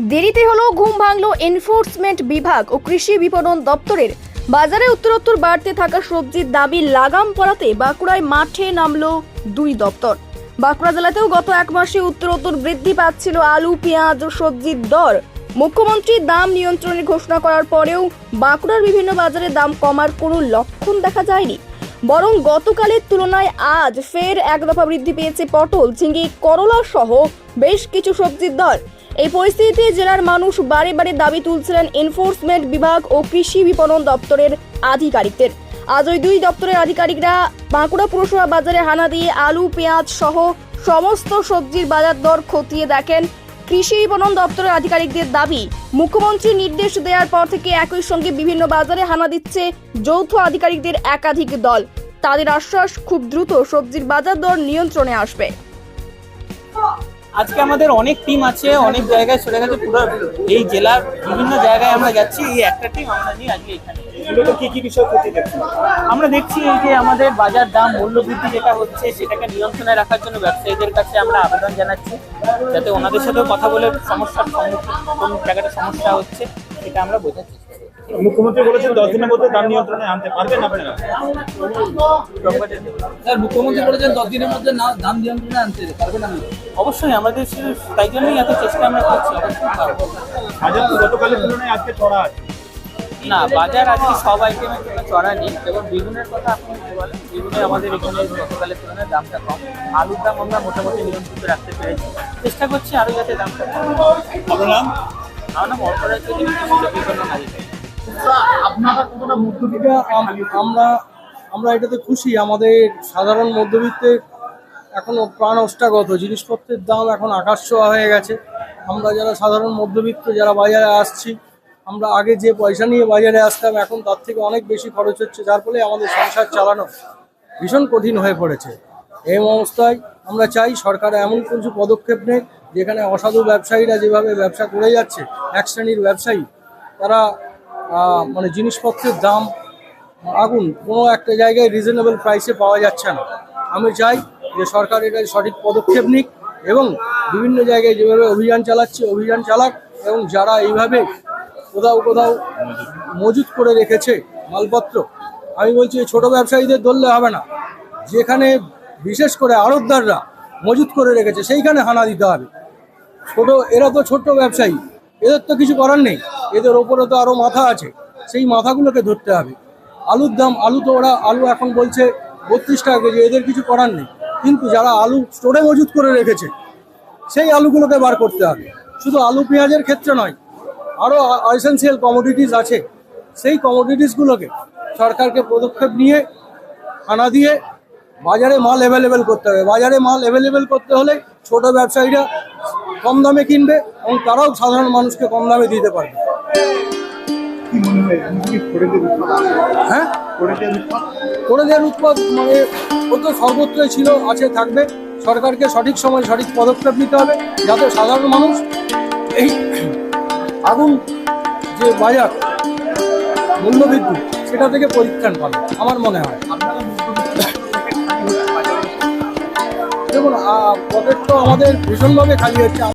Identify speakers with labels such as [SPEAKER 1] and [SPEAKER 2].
[SPEAKER 1] দেরিতে হলো ঘুম ভাঙলো এনফোর্সমেন্ট বিভাগ ও কৃষি বিপণন দপ্তরের। বাজারে উত্তরোত্তর বাড়তে থাকা সবজির দাবি লাগাম পড়াতে বাঁকুড়ায় মাঠে নামল দুই দপ্তর। বাঁকুড়া জেলাতেও গত এক মাসে উত্তরোত্তর বৃদ্ধি পাচ্ছিল আলু, পেঁয়াজ ও সবজির দর। মুখ্যমন্ত্রী দাম নিয়ন্ত্রণের ঘোষণা করার পরেও বাঁকুড়ার বিভিন্ন বাজারে দাম কমার কোনো লক্ষণ দেখা যায়নি। বরং গতকালের তুলনায় আজ ফের এক দফা বৃদ্ধি পেয়েছে পটল ঝিঙ্গি করলা সহ বেশ কিছু সবজির দর। এই পরিস্থিতিতে জেলার মানুষ বারে বারে দাবি তুলছিলেন এনফোর্সমেন্ট বিভাগ ও কৃষি বিপণন দপ্তরের আধিকারিকদের। আজ ওই দুই দপ্তরের আধিকারিকরা বাঁকুড়া পুরসভা বাজারে হানা দিয়ে আলু, পেঁয়াজ সহ সমস্ত সবজির বাজার দর খতিয়ে দেখেন কৃষি বিপণন দপ্তরের আধিকারিকদের দাবি। মুখ্যমন্ত্রীর নির্দেশ দেওয়ার পর থেকে একই সঙ্গে বিভিন্ন বাজারে হানা দিচ্ছে যৌথ আধিকারিকদের একাধিক দল। তাদের আশ্বাস খুব দ্রুত সবজির বাজার দর নিয়ন্ত্রণে আসবে।
[SPEAKER 2] আজকে আমাদের অনেক টিম আছে অনেক জায়গায় চলে গেছে পুরো এই জেলার বিভিন্ন জায়গায় আমরা যাচ্ছি এই একটা টিম আমরা নিয়ে আজকে এখানে।
[SPEAKER 3] কি কি বিষয়
[SPEAKER 2] আমরা দেখছি এই যে আমাদের বাজার দাম মূল্যবৃদ্ধি যেটা হচ্ছে সেটাকে নিয়ন্ত্রণে রাখার জন্য ব্যবসায়ীদের কাছে আমরা আবেদন জানাচ্ছি যাতে ওনাদের সাথেও কথা বলে সমস্যার সম্মুখীন কোন জায়গাটা সমস্যা হচ্ছে সেটা আমরা করছি।
[SPEAKER 3] মুখ্যমন্ত্রী বলেছেন দশ দিনের মধ্যে দাম নিয়ন্ত্রণে আনতে পারবেন আপনারা?
[SPEAKER 4] স্যার মুখ্যমন্ত্রী বলেছেন দশ দিনের মধ্যে না দাম নিয়ন্ত্রণে আনতে পারবেন আপনি
[SPEAKER 2] অবশ্যই আমাদের তাই জন্যই এত চেষ্টা আমরা করছি।
[SPEAKER 3] বাজার তো গতকালের তুলনায় আজকে চড়া আছে।
[SPEAKER 2] না বাজার আজকে সব আইটেমের কোনো চড়া নেই এবং বেগুনের কথা আপনি বলেন বেগুনে আমাদের এখানে গতকালের তুলনায় দামটা কম। আলুর দাম আমরা মোটামুটি নিয়ন্ত্রিত রাখতে পেরেছি। চেষ্টা করছি আরও যাতে দামটা কম।
[SPEAKER 3] আপনার নাম?
[SPEAKER 2] আমার নাম বিপণন আধিকারিক।
[SPEAKER 4] এটা আম- আমরা আমরা এটাতে খুশি। আমাদের সাধারণ মধ্যবিত্তের এখনও প্রাণ অষ্টাগত। জিনিসপত্রের দাম এখন আকাশ ছোঁয়া হয়ে গেছে। আমরা যারা সাধারণ মধ্যবিত্ত, যারা বাজারে আসছি, আমরা আগে যে পয়সা নিয়ে বাজারে আসতাম, এখন তার থেকে অনেক বেশি খরচ হচ্ছে। যার ফলে আমাদের সংসার চালানো ভীষণ কঠিন হয়ে পড়েছে। এই অবস্থায় আমরা চাই সরকার এমন কিছু পদক্ষেপ নেয়, যেখানে অসাধু ব্যবসায়ীরা যেভাবে ব্যবসা করে যাচ্ছে, এক শ্রেণির ব্যবসায়ী, তারা মানে জিনিসপত্রের দাম, আগুন, কোনো একটা জায়গায় রিজনেবল প্রাইসে পাওয়া যাচ্ছে না। আমি চাই যে সরকার এটা সঠিক পদক্ষেপ নিক এবং বিভিন্ন জায়গায় যেভাবে অভিযান চালাচ্ছে, অভিযান চালাক এবং যারা এইভাবে কোথাও কোথাও মজুত করে রেখেছে মালপত্র, আমি বলছি ছোট ব্যবসায়ীদের ধরলে হবে না। যেখানে বিশেষ করে আড়তদাররা মজুত করে রেখেছে, সেইখানে হানা দিতে হবে। ছোট, এরা তো ছোট্ট ব্যবসায়ী। এদের তো কিছু করার নেই। এদের ওপরে তো আরও মাথা আছে। সেই মাথাগুলোকে ধরতে হবে। আলুর দাম, আলু তো ওরা, আলু এখন বলছে বত্রিশ টাকা কেজি, এদের কিছু করার নেই। কিন্তু যারা আলু স্টোরে মজুত করে রেখেছে, সেই আলুগুলোকে বার করতে হবে। শুধু আলু পেঁয়াজের ক্ষেত্রে নয় আরও এসেন্সিয়াল কমোডিটিস আছে। সেই কমোডিটিসগুলোকে সরকারকে পদক্ষেপ নিয়ে, আনা দিয়ে বাজারে মাল অ্যাভেলেবেল করতে হবে। বাজারে মাল অ্যাভেলেবেল করতে হলে ছোট ব্যবসায়ীরা কম দামে কিনবে এবং তারাও সাধারণ মানুষকে কম দামে দিতে পারবে।
[SPEAKER 3] মনে হয়? করে
[SPEAKER 4] দেওয়ার উৎপাদ মানে ও তো সর্বত্রই ছিল আছে থাকবে। সরকারকে সঠিক সময় সঠিক পদক্ষেপ নিতে হবে যাতে সাধারণ মানুষ এই আগুন যে বাজার মূল্যবৃদ্ধি সেটা থেকে পরিত্রাণ পাবে আমার মনে হয়। দেখুন পকেট তো আমাদের ভীষণভাবে খালি হচ্ছে।